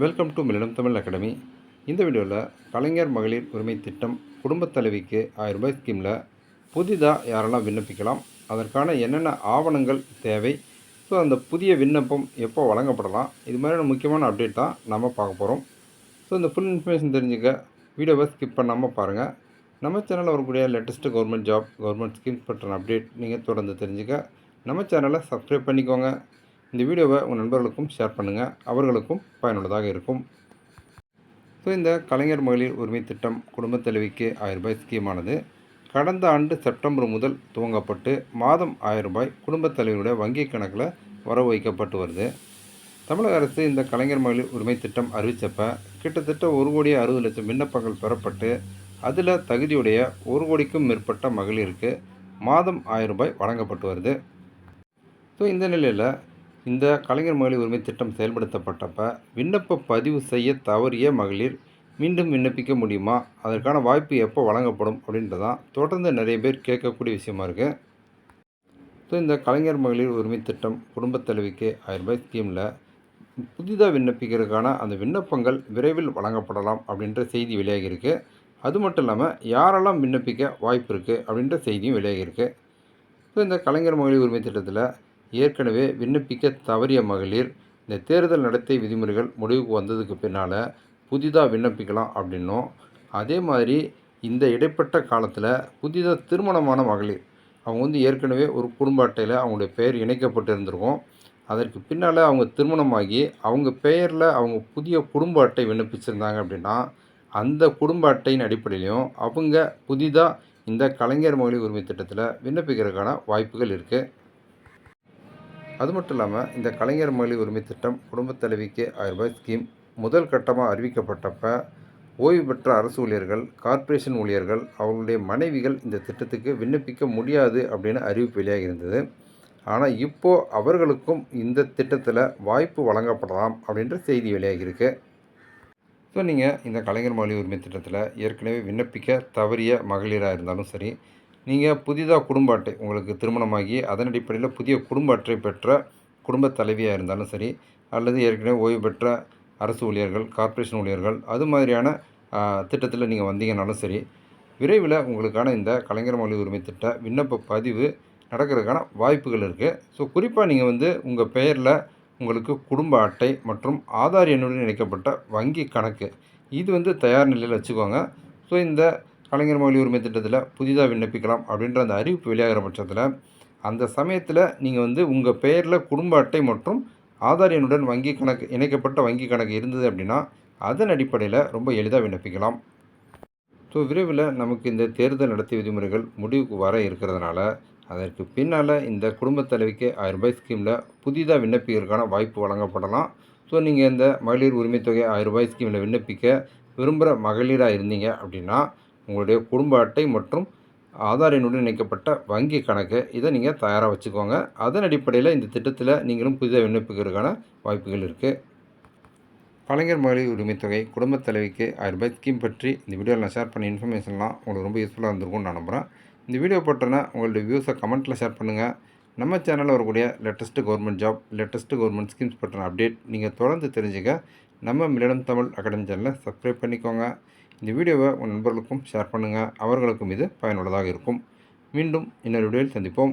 Welcome to millennium Tamil academy இந்த வீடியோவில் கலைஞர் மகளிர் உரிமை திட்டம் குடும்பத் தலைவிக்கு ஆயிரம் ரூபாய் ஸ்கீமில் புதிதாக யாரெல்லாம் விண்ணப்பிக்கலாம்? அதற்கான என்னென்ன ஆவணங்கள் தேவை? ஸோ அந்த புதிய விண்ணப்பம் எப்போ வழங்கப்படலாம்? இது மாதிரியான முக்கியமான அப்டேட் தான் நம்ம பார்க்க போகிறோம் ஸோ இந்த ஃபுல் இன்ஃபர்மேஷன் தெரிஞ்சுக்க வீடியோவை ஸ்கிப் பண்ணாமல் பாருங்கள் நம்ம சேனலில் வரக்கூடிய latest government job government schemes பற்றின அப்டேட் நீங்கள் தொடர்ந்து தெரிஞ்சுக்க. நம்ம சேனலை சப்ஸ்கிரைப் பண்ணிக்கோங்க. இந்த வீடியோவை உங்கள் நண்பர்களுக்கும் ஷேர் பண்ணுங்கள் அவர்களுக்கும் பயனுள்ளதாக இருக்கும். ஸோ இந்த கலைஞர் மகளிர் உரிமை திட்டம் குடும்பத் தலைவிக்கு ஆயிரம் ரூபாய் ஸ்கீமானது கடந்த ஆண்டு செப்டம்பர் முதல் துவங்கப்பட்டு மாதம் ஆயிரம் ரூபாய் குடும்பத் தலைவியுடைய வங்கி கணக்கில் வரவு வைக்கப்பட்டு வருது. தமிழக அரசு இந்த கலைஞர் மகளிர் உரிமை திட்டம் அறிவித்தப்ப கிட்டத்தட்ட ஒரு கோடி அறுபது லட்சம் விண்ணப்பங்கள் பெறப்பட்டு அதில் தகுதியுடைய ஒரு கோடிக்கும் மேற்பட்ட மகளிருக்கு மாதம் ஆயிரம் ரூபாய் வழங்கப்பட்டு வருது. ஸோ இந்த நிலையில் இந்த கலைஞர் மகளிர் உரிமை திட்டம் செயல்படுத்தப்பட்டப்ப விண்ணப்ப பதிவு செய்ய தவறிய மகளிர் மீண்டும் விண்ணப்பிக்க முடியுமா? அதற்கான வாய்ப்பு எப்போ வழங்கப்படும் அப்படின்றதான் தொடர்ந்து நிறைய பேர் கேட்கக்கூடிய விஷயமா இருக்குது ஸோ இந்த கலைஞர் மகளிர் உரிமை திட்டம் குடும்பத் தலைவிக்கு ஆயிரம் ரூபாய் ஸ்கீமில் புதிதாக விண்ணப்பிக்கிறதுக்கான அந்த விண்ணப்பங்கள் விரைவில் வழங்கப்படலாம் அப்படின்ற செய்தி வெளியாகியிருக்கு அது மட்டும் இல்லாமல் யாரெல்லாம் விண்ணப்பிக்க வாய்ப்பு இருக்குது அப்படின்ற செய்தியும் வெளியாகியிருக்கு ஸோ இந்த கலைஞர் மகளிர் உரிமை திட்டத்தில் ஏற்கனவே விண்ணப்பிக்க தவறிய மகளிர் இந்த தேர்தல் நடத்தை விதிமுறைகள் முடிவுக்கு வந்ததுக்கு பின்னால் புதிதாக விண்ணப்பிக்கலாம் அப்படின்னும். அதே மாதிரி இந்த இடைப்பட்ட காலத்தில் புதிதாக திருமணமான மகளிர் அவங்க வந்து ஏற்கனவே ஒரு குடும்ப அட்டையில் அவங்களுடைய பெயர் இணைக்கப்பட்டு இருந்திருக்கும் அதற்கு பின்னால் அவங்க திருமணமாகி அவங்க பெயரில் அவங்க புதிய குடும்ப அட்டை விண்ணப்பிச்சிருந்தாங்க அப்படின்னா அந்த குடும்ப அட்டையின் அடிப்படையிலையும் அவங்க புதிதாக இந்த கலைஞர் மகளிர் உரிமை திட்டத்தில் விண்ணப்பிக்கிறதுக்கான வாய்ப்புகள் இருக்குது அது மட்டும் இல்லாமல் இந்த கலைஞர் மகளிர் உரிமை திட்டம் குடும்பத் தலைவிக்கு ஆயிரம் ரூபாய் ஸ்கீம் முதல் கட்டமாக அறிவிக்கப்பட்டப்ப ஓய்வு பெற்ற அரசு ஊழியர்கள் கார்ப்பரேஷன் ஊழியர்கள் அவர்களுடைய மனைவிகள் இந்த திட்டத்துக்கு விண்ணப்பிக்க முடியாது அப்படின்னு அறிவிப்பு வெளியாகி இருந்தது ஆனால் இப்போது அவர்களுக்கும் இந்த திட்டத்தில் வாய்ப்பு வழங்கப்படலாம் அப்படின்ற செய்தி வெளியாகியிருக்கு. ஸோ நீங்கள் இந்த கலைஞர் மகளிர் உரிமை திட்டத்தில் ஏற்கனவே விண்ணப்பிக்க தவறிய மகளிராக இருந்தாலும் சரி நீங்கள் புதிதாக குடும்ப அட்டை உங்களுக்கு திருமணமாகி அதன் அடிப்படையில் புதிய குடும்ப அட்டை பெற்ற குடும்ப தலைவியாக இருந்தாலும் சரி அல்லது ஏற்கனவே ஓய்வு பெற்ற அரசு ஊழியர்கள் கார்ப்பரேஷன் ஊழியர்கள் அது மாதிரியான திட்டத்தில் நீங்கள் வந்தீங்கனாலும் சரி விரைவில் உங்களுக்கான இந்த கலைஞர் மொழி உரிமை திட்ட விண்ணப்ப பதிவு நடக்கிறதுக்கான வாய்ப்புகள் இருக்குது ஸோ குறிப்பாக நீங்கள் வந்து உங்கள் பெயரில் உங்களுக்கு குடும்ப அட்டை மற்றும் ஆதார் எண்ணுடன் இணைக்கப்பட்ட வங்கி கணக்கு இது வந்து தயார் நிலையில் வச்சுக்கோங்க. ஸோ இந்த கலைஞர் மகளிர் உரிமை திட்டத்தில் புதிதாக விண்ணப்பிக்கலாம் அப்படின்ற அந்த அறிவிப்பு வெளியாகிற பட்சத்தில் அந்த சமயத்தில் நீங்கள் வந்து உங்கள் பெயரில் குடும்ப அட்டை மற்றும் ஆதார் எண்ணுடன் வங்கி கணக்கு இணைக்கப்பட்ட வங்கி கணக்கு இருந்தது அப்படின்னா அதன் அடிப்படையில் ரொம்ப எளிதாக விண்ணப்பிக்கலாம். ஸோ விரைவில் நமக்கு இந்த தேர்தல் நடத்தி விதிமுறைகள் முடிவுக்கு வர இருக்கிறதுனால அதற்கு பின்னால் இந்த குடும்பத் தலைவிக்கு ஆயிரம் ரூபாய் ஸ்கீமில் புதிதாக விண்ணப்பிக்கிறதுக்கான வாய்ப்பு வழங்கப்படலாம். ஸோ நீங்கள் இந்த மகளிர் உரிமைத்தொகை ஆயிரம் ரூபாய் ஸ்கீமில் விண்ணப்பிக்க விரும்புகிற மகளிராக இருந்தீங்க அப்படின்னா உங்களுடைய குடும்ப அட்டை மற்றும் ஆதார் எண்ணுடன் இணைக்கப்பட்ட வங்கி கணக்கு. இதை நீங்கள் தயாராக வச்சுக்கோங்க. அதன் அடிப்படையில் இந்த திட்டத்தில் நீங்களும் புதிதாக விண்ணப்பிக்கிறதுக்கான வாய்ப்புகள் இருக்குது கலைஞர் மகளிர் உரிமைத்தொகை குடும்பத் தலைவிக்கு ஆயிரம் ஸ்கீம் பற்றி இந்த வீடியோவில் நான் ஷேர் பண்ண இன்ஃபர்மேஷன்லாம் உங்களுக்கு ரொம்ப யூஸ்ஃபுல்லாக இருந்திருக்கும்னு நான் நம்புகிறேன் இந்த வீடியோ போட்டோன்னா உங்களுடைய வியூஸை கமெண்ட்டில் ஷேர் பண்ணுங்கள் நம்ம சேனலில் வரக்கூடிய latest government job latest government schemes பற்றின அப்டேட் நீங்கள் தொடர்ந்து தெரிஞ்சுக்க நம்ம மிலனம் தமிழ் அகாடமி சேனலை சப்ஸ்கிரைப் பண்ணிக்கோங்க. இந்த வீடியோவை உங்கள் நண்பர்களுக்கும் ஷேர் பண்ணுங்கள் அவர்களுக்கும் இது பயனுள்ளதாக இருக்கும். மீண்டும் இன்னொரு வீடியோவில் சந்திப்போம்.